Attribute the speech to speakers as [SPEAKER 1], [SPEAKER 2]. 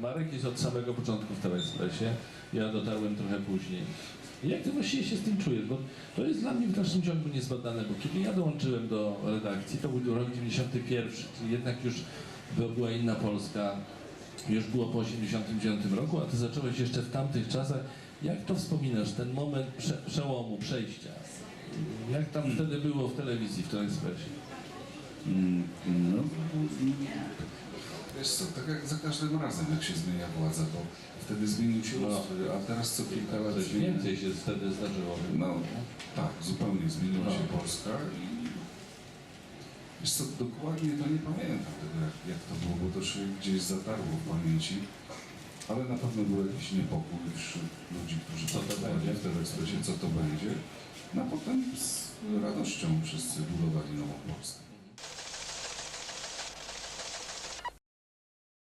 [SPEAKER 1] Marek jest od samego początku w Telekspresie, ja dotarłem trochę później. Jak ty właściwie się z tym czujesz? Bo to jest dla mnie w dalszym ciągu niezbadane, bo kiedy ja dołączyłem do redakcji, to był rok 91, czyli jednak już by- była inna Polska, już było po 89 roku, a ty zacząłeś jeszcze w tamtych czasach. Jak to wspominasz, ten moment prze, przełomu, przejścia? Jak tam wtedy było w telewizji, w Telekspresie?
[SPEAKER 2] Mm, No, mm, wiesz co, tak jak za każdym razem, jak się zmienia władza, bo wtedy zmienił się
[SPEAKER 1] No.
[SPEAKER 2] ustrój, a teraz co kilka lat
[SPEAKER 1] Coś więcej się wtedy zdarzyło.
[SPEAKER 2] No, tak, zupełnie zmieniła
[SPEAKER 1] No.
[SPEAKER 2] się Polska i wiesz co, dokładnie to nie pamiętam tego, jak, jak to było, bo to się gdzieś zatarło w pamięci, ale na pewno był jakiś niepokój wśród ludzi, którzy
[SPEAKER 1] Co to będzie?
[SPEAKER 2] w Telekspresie, co to będzie. No a potem z radością wszyscy budowali.